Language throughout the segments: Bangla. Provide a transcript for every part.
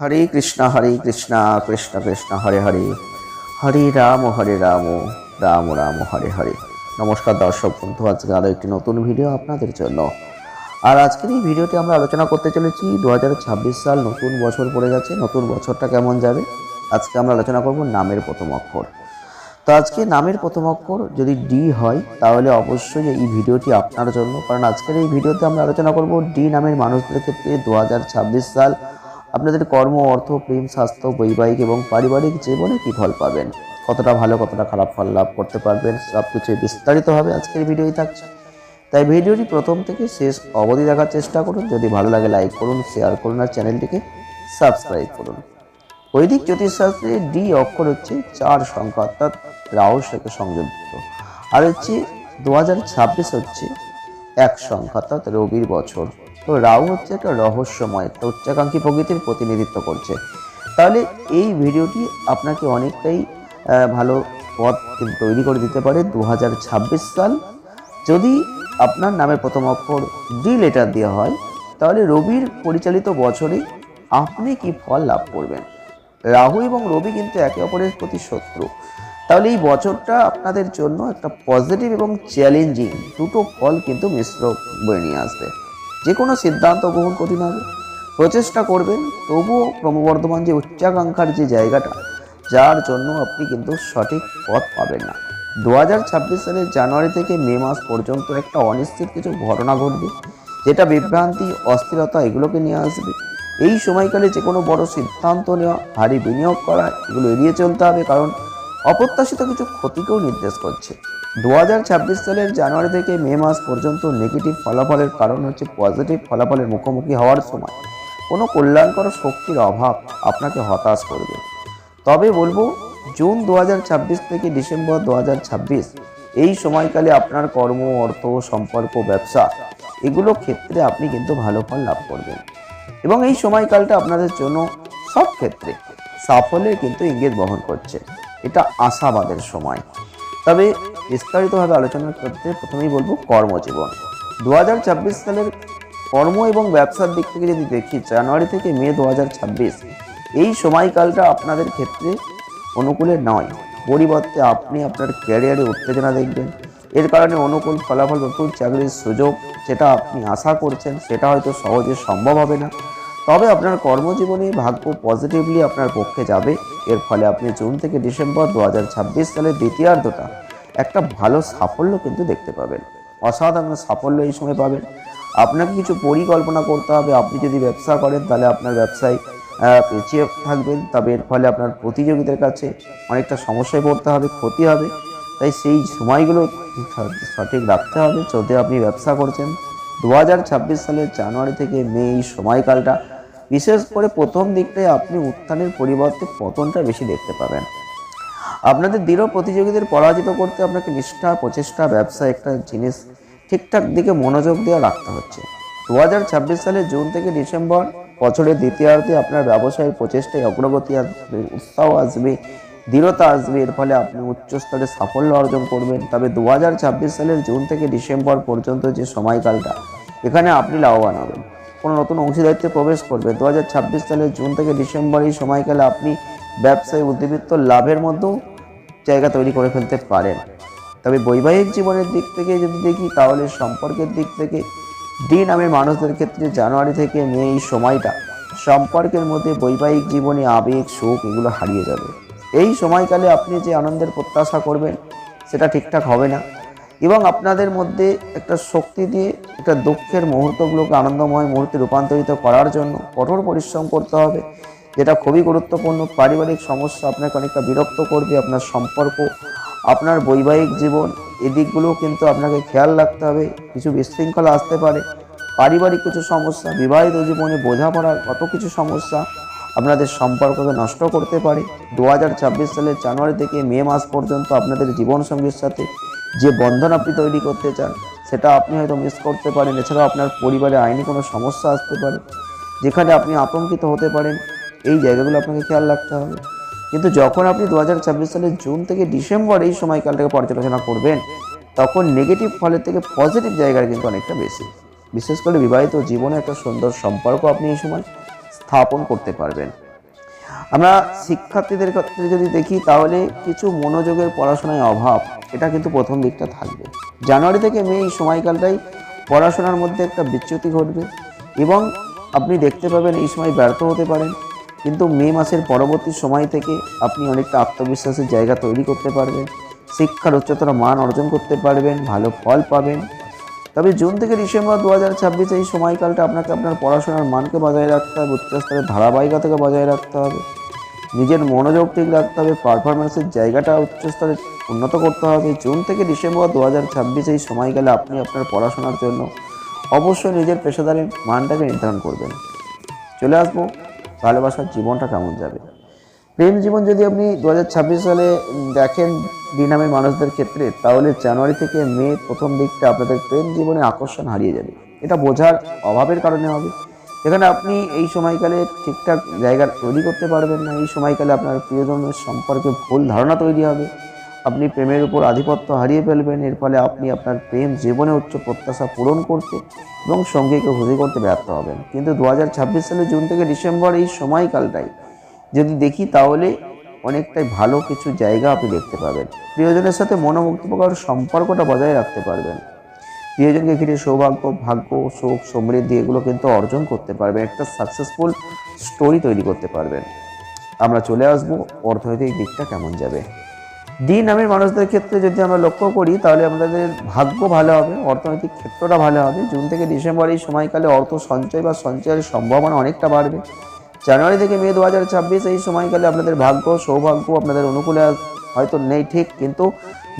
হরে কৃষ্ণ হরে কৃষ্ণ কৃষ্ণ কৃষ্ণ, হরে হরে। হরে রাম হরে রাম রাম রাম, হরে হরে। নমস্কার দর্শক বন্ধু, আজকে আরও একটি নতুন ভিডিও আপনাদের জন্য। আর আজকের এই ভিডিওটি আমরা আলোচনা করতে চলেছি দু হাজার ছাব্বিশ সাল নতুন বছর পড়ে গেছে নতুন বছরটা কেমন যাবে? আজকে আমরা আলোচনা করব নামের প্রথম অক্ষর। তো আজকে নামের প্রথম অক্ষর যদি ডি হয়, তাহলে অবশ্যই এই ভিডিওটি আপনার জন্য। কারণ আজকের এই ভিডিওতে আমরা আলোচনা করব ডি নামের মানুষদের ক্ষেত্রে দু হাজার ছাব্বিশ সাল আপনাদের কর্ম, অর্থ, প্রেম, স্বাস্থ্য, বৈবাহিক এবং পারিবারিক জীবনে কী ফল পাবেন? কতটা ভালো, কতটা খারাপ ফল লাভ করতে পারবেন সব কিছুই বিস্তারিতভাবে আজকের ভিডিওই থাকছে। তাই ভিডিওটি প্রথম থেকে শেষ অবধি দেখার চেষ্টা করুন। যদি ভালো লাগে, লাইক করুন, শেয়ার করুন আর চ্যানেলটিকে সাবস্ক্রাইব করুন। বৈদিক জ্যোতিষশাস্ত্রে ডি অক্ষর হচ্ছে চার সংখ্যা, অর্থাৎ রাহুর সাথে সংযুক্ত। আর হচ্ছে দু হাজার ছাব্বিশ হচ্ছে এক সংখ্যা, অর্থাৎ রবির বছর। তো রাহু হচ্ছে একটা রহস্যময়, একটা উচ্চাকাঙ্ক্ষী প্রকৃতির প্রতিনিধিত্ব করছে। তাহলে এই ভিডিওটি আপনাকে অনেকটাই ভালো পথ তৈরি করে দিতে পারে দু হাজার ছাব্বিশ সাল। যদি আপনার নামে প্রথম অক্ষর ডি লেটার দেওয়া হয়, তাহলে রবির পরিচালিত বছরে আপনি কি ফল লাভ করবেন? রাহু এবং রবি কিন্তু একে অপরের প্রতি শত্রু। তাহলে এই বছরটা আপনাদের জন্য একটা পজিটিভ এবং চ্যালেঞ্জিং দুটো ফল কিন্তু মিশ্র বয়ে নিয়ে আসবে। যে কোনো সিদ্ধান্ত গ্রহণ কঠিন হবে। প্রচেষ্টা করবেন, তবুও ক্রমবর্ধমান যে উচ্চাকাঙ্ক্ষার যে জায়গাটা, যার জন্য আপনি কিন্তু সঠিক পথ পাবেন না। দু হাজার ছাব্বিশ সালের জানুয়ারি থেকে মে মাস পর্যন্ত একটা অনিশ্চিত কিছু ঘটনা ঘটবে, যেটা বিভ্রান্তি, অস্থিরতা এগুলোকে নিয়ে আসবে। এই সময়কালে যে কোনো বড় সিদ্ধান্ত নেওয়া, ভারী বিনিয়োগ করা, এগুলো এড়িয়ে চলতে হবে, কারণ অপ্রত্যাশিত কিছু ক্ষতিকেও নির্দেশ করছে। দু হাজার ছাব্বিশ সালের জানুয়ারি থেকে মে মাস পর্যন্ত নেগেটিভ ফলাফলের কারণ হচ্ছে পজিটিভ ফলাফলের মুখোমুখি হওয়ার সময়। কোনো কল্যাণকর শক্তির অভাব আপনাকে হতাশ করবে। তবে বলব, জুন দু হাজার ছাব্বিশ থেকে ডিসেম্বর দু হাজার ছাব্বিশ, এই সময়কালে আপনার কর্ম, অর্থ, সম্পর্ক, ব্যবসা, এগুলো ক্ষেত্রে আপনি কিন্তু ভালো ফল লাভ করবেন। এবং এই সময়কালটা আপনাদের জন্য সব ক্ষেত্রে সাফল্যের কিন্তু ইঙ্গিত বহন করছে। এটা আশাবাদের সময়। তবে বিস্তারিতভাবে আলোচনা করতে প্রথমেই বলব কর্মজীবন। দু হাজার ছাব্বিশ সালের কর্ম এবং ব্যবসার দিক থেকে যদি দেখি, জানুয়ারি থেকে মে দু হাজার ছাব্বিশ, এই সময়কালটা আপনাদের ক্ষেত্রে অনুকূলে নয়। পরিবর্তে আপনি আপনার ক্যারিয়ারে উত্তেজনা দেখবেন। এর কারণে অনুকূল ফলাফল, নতুন চাকরির সুযোগ যেটা আপনি আশা করছেন, সেটা হয়তো সহজে সম্ভব হবে না। তবে আপনার কর্মজীবনে ভাগ্য পজিটিভলি আপনার পক্ষে যাবে। এর ফলে আপনি জুন থেকে ডিসেম্বর দু সালের দ্বিতীয়ার্ধটা একটা ভালো সাফল্য কিন্তু দেখতে পাবেন। অসাধারণ সাফল্য এই সময় পাবেন। আপনাকে কিছু পরিকল্পনা করতে হবে। আপনি যদি ব্যবসা করেন, তাহলে আপনার ব্যবসায় পেঁচিয়ে থাকবেন। তবে এর ফলে আপনার প্রতিযোগীদের কাছে অনেকটা সমস্যায় পড়তে হবে, ক্ষতি হবে। তাই সেই সময়গুলো সঠিক রাখতে হবে। যদি আপনি ব্যবসা করছেন দু হাজার ছাব্বিশ সালের জানুয়ারি থেকে মে এই সময়কালটা, বিশেষ করে প্রথম দিকটায় আপনি উত্থানের পরিবর্তে পতনটা বেশি দেখতে পাবেন। আপনাদের দৃঢ় প্রতিযোগীদের পরাজিত করতে আপনাকে নিষ্ঠা, প্রচেষ্টা, ব্যবসা, একটা জিনিস ঠিকঠাক দিকে মনোযোগ দেওয়া রাখতে হচ্ছে। দু হাজার ছাব্বিশ সালের জুন থেকে ডিসেম্বর বছরের দ্বিতীয়ার্ধে আপনার ব্যবসায়ের প্রচেষ্টায় অগ্রগতি আসবে, উৎসাহ আসবে, দৃঢ়তা আসবে, এর ফলে আপনি উচ্চ স্তরে সাফল্য অর্জন করবেন। তবে দু হাজার ছাব্বিশ সালের জুন থেকে ডিসেম্বর পর্যন্ত যে সময়কালটা, এখানে আপনি লাভবান হবেন। কোনো নতুন অংশীদারিত্বে প্রবেশ করবে। দু হাজার ছাব্বিশ সালের জুন থেকে ডিসেম্বর এই সময়কালে আপনি ব্যবসায় উদ্দীপিত লাভের মধ্যেও জায়গা তৈরি করে ফেলতে পারেন। তবে বৈবাহিক জীবনের দিক থেকে যদি দেখি, তাহলে সম্পর্কের দিক থেকে ডি নামের মানুষদের ক্ষেত্রে জানুয়ারি থেকে মে এই সময়টা সম্পর্কের মধ্যে বৈবাহিক জীবনে আবেগ, সুখ এগুলো হারিয়ে যাবে। এই সময়কালে আপনি যে আনন্দের প্রত্যাশা করবেন, সেটা ঠিকঠাক হবে না। এবং আপনাদের মধ্যে একটা শক্তি দিয়ে, একটা দুঃখের মুহূর্তগুলোকে আনন্দময় মুহূর্তে রূপান্তরিত করার জন্য কঠোর পরিশ্রম করতে হবে। যেটা খুবই গুরুত্বপূর্ণ, পারিবারিক সমস্যা আপনাকে অনেকটা বিরক্ত করবে, আপনার সম্পর্ক, আপনার বৈবাহিক জীবন এদিকগুলো কিন্তু আপনাকে খেয়াল রাখতে হবে, কিছু বিশৃঙ্খলা আসতে পারে, পারিবারিক কিছু সমস্যা, বিবাহিত জীবনে বোঝাপড়ার কত কিছু সমস্যা আপনাদের সম্পর্ককে নষ্ট করতে পারে। দু হাজার ছাব্বিশ সালের জানুয়ারি থেকে মে মাস পর্যন্ত আপনাদের জীবনসঙ্গীর সাথে যে বন্ধন আপনি তৈরি করতে চান, সেটা আপনি হয়তো মিস করতে পারেন। এছাড়াও আপনার পরিবারে আইনি কোনো সমস্যা আসতে পারে, যেখানে আপনি আতঙ্কিত হতে পারেন। এই জায়গাগুলো আপনাকে খেয়াল রাখতে হবে। কিন্তু যখন আপনি দু সালের জুন থেকে ডিসেম্বর এই সময়কালটাকে পর্যালোচনা করবেন, তখন নেগেটিভ ফলের থেকে পজিটিভ জায়গার কিন্তু অনেকটা বেশি। বিশেষ করে বিবাহিত জীবনে একটা সুন্দর সম্পর্ক আপনি এই সময় স্থাপন করতে পারবেন। আমরা শিক্ষার্থীদের ক্ষেত্রে যদি দেখি, তাহলে কিছু মনোযোগের পড়াশোনায় অভাব, এটা কিন্তু প্রথম দিকটা থাকবে। জানুয়ারি থেকে মে এই সময়কালটাই পড়াশোনার মধ্যে একটা বিচ্যুতি ঘটবে এবং আপনি দেখতে পাবেন এই সময় ব্যর্থ হতে পারেন। কিন্তু মে মাসের পরবর্তী সময় থেকে আপনি অনেকটা আত্মবিশ্বাসের জায়গা তৈরি করতে পারবেন, শিক্ষার উচ্চতর মান অর্জন করতে পারবেন, ভালো ফল পাবেন। তবে জুন থেকে ডিসেম্বর দু হাজার ছাব্বিশ এই সময়কালটা আপনাকে আপনার পড়াশোনার মানকে বজায় রাখতে হবে, উচ্চস্তরের ধারাবাহিকতাকে বজায় রাখতে হবে। নিজের মনোযোগ ঠিক রাখতে হবে পারফরমেন্সের জায়গাটা উচ্চস্তরে উন্নত করতে হবে। জুন থেকে ডিসেম্বর দু হাজার ছাব্বিশ এই সময়কালে আপনি আপনার পড়াশোনার জন্য অবশ্যই নিজের পেশাদারের মানটাকে নির্ধারণ করবেন। চলে আসব ভালোবাসার জীবনটা কেমন যাবে? প্রেম জীবন যদি আপনি দু হাজার ছাব্বিশ সালে দেখেন দিনামের মানুষদের ক্ষেত্রে, তাহলে জানুয়ারি থেকে মে প্রথম দিকটা আপনাদের প্রেম জীবনে আকর্ষণ হারিয়ে যাবে। এটা বোঝার অভাবের কারণে হবে। এখানে আপনি এই সময়কালে ঠিকঠাক জায়গা তৈরি করতে পারবেন না। এই সময়কালে আপনার প্রিয়জনের সম্পর্কে ভুল ধারণা তৈরি হবে। আপনি প্রেমের উপর আধিপত্য হারিয়ে ফেলবেন, এর ফলে আপনি আপনার প্রেম জীবনে উচ্চ প্রত্যাশা পূরণ করতে এবং সঙ্গীকে খুশি করতে ব্যর্থ হবেন। কিন্তু দু সালে জুন থেকে ডিসেম্বর এই সময়কালটাই যদি দেখি, তাহলে অনেকটাই ভালো কিছু জায়গা আপনি দেখতে পাবেন। প্রিয়জনের সাথে মনোমুগ্ধকর সম্পর্কটা বজায় রাখতে পারবেন। প্রিয়জনকে ঘিরে সৌভাগ্য, ভাগ্য সুখ সমৃদ্ধি এগুলো কিন্তু অর্জন করতে পারবেন, একটা সাকসেসফুল স্টোরি তৈরি করতে পারবেন। আমরা চলে আসব অর্থনৈতিক দিকটা কেমন যাবে। ডি নামের মানুষদের ক্ষেত্রে যদি আমরা লক্ষ্য করি, তাহলে আমাদের ভাগ্য ভালো হবে, অর্থনৈতিক ক্ষেত্রটা ভালো হবে। জুন থেকে ডিসেম্বর এই সময়কালে অর্থ সঞ্চয় বা সঞ্চয়ের সম্ভাবনা অনেকটা বাড়বে। জানুয়ারি থেকে মে দু হাজার ছাব্বিশ এই সময়কালে আপনাদের ভাগ্য, সৌভাগ্য আপনাদের অনুকূলে হয়তো নেই ঠিক, কিন্তু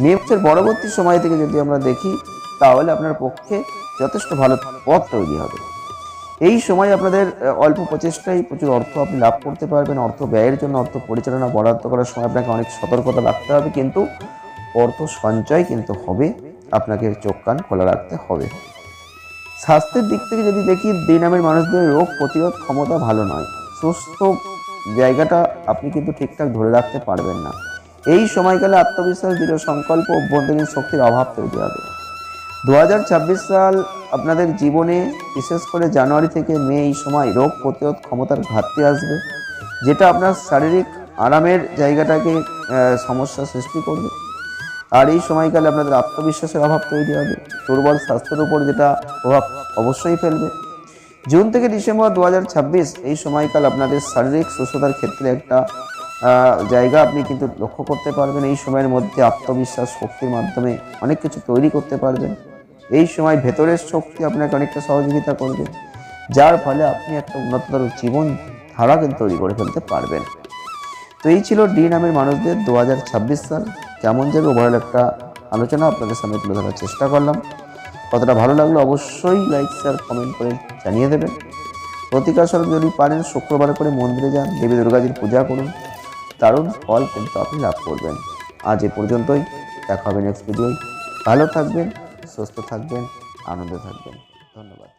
মে মাসের পরবর্তী সময় থেকে যদি আমরা দেখি, তাহলে আপনার পক্ষে যথেষ্ট ভালো পথ তৈরি হবে। এই সময় আপনাদের অল্প প্রচেষ্টায় প্রচুর অর্থ আপনি লাভ করতে পারবেন, অর্থ ব্যয়ের জন্য অর্থ পরিচালনা বরাদ্দ করার সময় আপনাকে অনেক সতর্কতা রাখতে হবে, কিন্তু অর্থ সঞ্চয় কিন্তু হবে, আপনাকে চোখ কান খোলা রাখতে হবে। স্বাস্থ্যের দিক থেকে যদি দেখি দিনামের মানুষদের রোগ প্রতিরোধ ক্ষমতা ভালো নয়। সুস্থ জায়গাটা আপনি কিন্তু ঠিকঠাক ধরে রাখতে পারবেন না। এই সময়কালে আত্মবিশ্বাস দৃঢ় সংকল্প অভ্যন্তরীণ শক্তির অভাব তৈরি হবে। দু হাজার ছাব্বিশ সাল আপনাদের জীবনে, বিশেষ করে জানুয়ারি থেকে মে এই সময় রোগ প্রতিরোধ ক্ষমতার ঘাটতি আসবে, যেটা আপনার শারীরিক আরামের জায়গাটাকে সমস্যা সৃষ্টি করবে। আর এই সময়কালে আপনাদের আত্মবিশ্বাসের অভাব তৈরি হবে, দুর্বল স্বাস্থ্যের উপর যেটা প্রভাব অবশ্যই ফেলবে। জুন থেকে ডিসেম্বর দু হাজার ছাব্বিশ এই সময়কাল আপনাদের শারীরিক সুস্থতার ক্ষেত্রে একটা জায়গা আপনি কিন্তু লক্ষ্য করতে পারবেন। এই সময়ের মধ্যে আত্মবিশ্বাস, শক্তির মাধ্যমে অনেক কিছু তৈরি করতে পারবেন। এই সময় ভেতরের শক্তি আপনাকে অনেকটা সহযোগিতা করবে, যার ফলে আপনি একটা উন্নততর জীবন ধারা কিন্তু তৈরি করে ফেলতে পারবেন। তো এই ছিল ডি নামের মানুষদের দু হাজার ছাব্বিশ সাল। কেমন যাবে ওভারঅল একটা আলোচনা আপনাদের সামনে তুলে ধরার চেষ্টা করলাম। কতটা ভালো লাগল অবশ্যই লাইক শেয়ার কমেন্ট করে জানিয়ে দেবেন। প্রতিকার স্বরূপ যদি পারেন, শুক্রবার করে মন্দিরে যান, দেবী দুর্গাজির পূজা করুন। দারুণ ফল কিন্তু আপনি লাভ করবেন। আজ এ পর্যন্তই, দেখা হবে নেক্সট ভিডিওয় ভালো থাকবেন সুস্থ থাকবেন আনন্দে থাকবেন। ধন্যবাদ।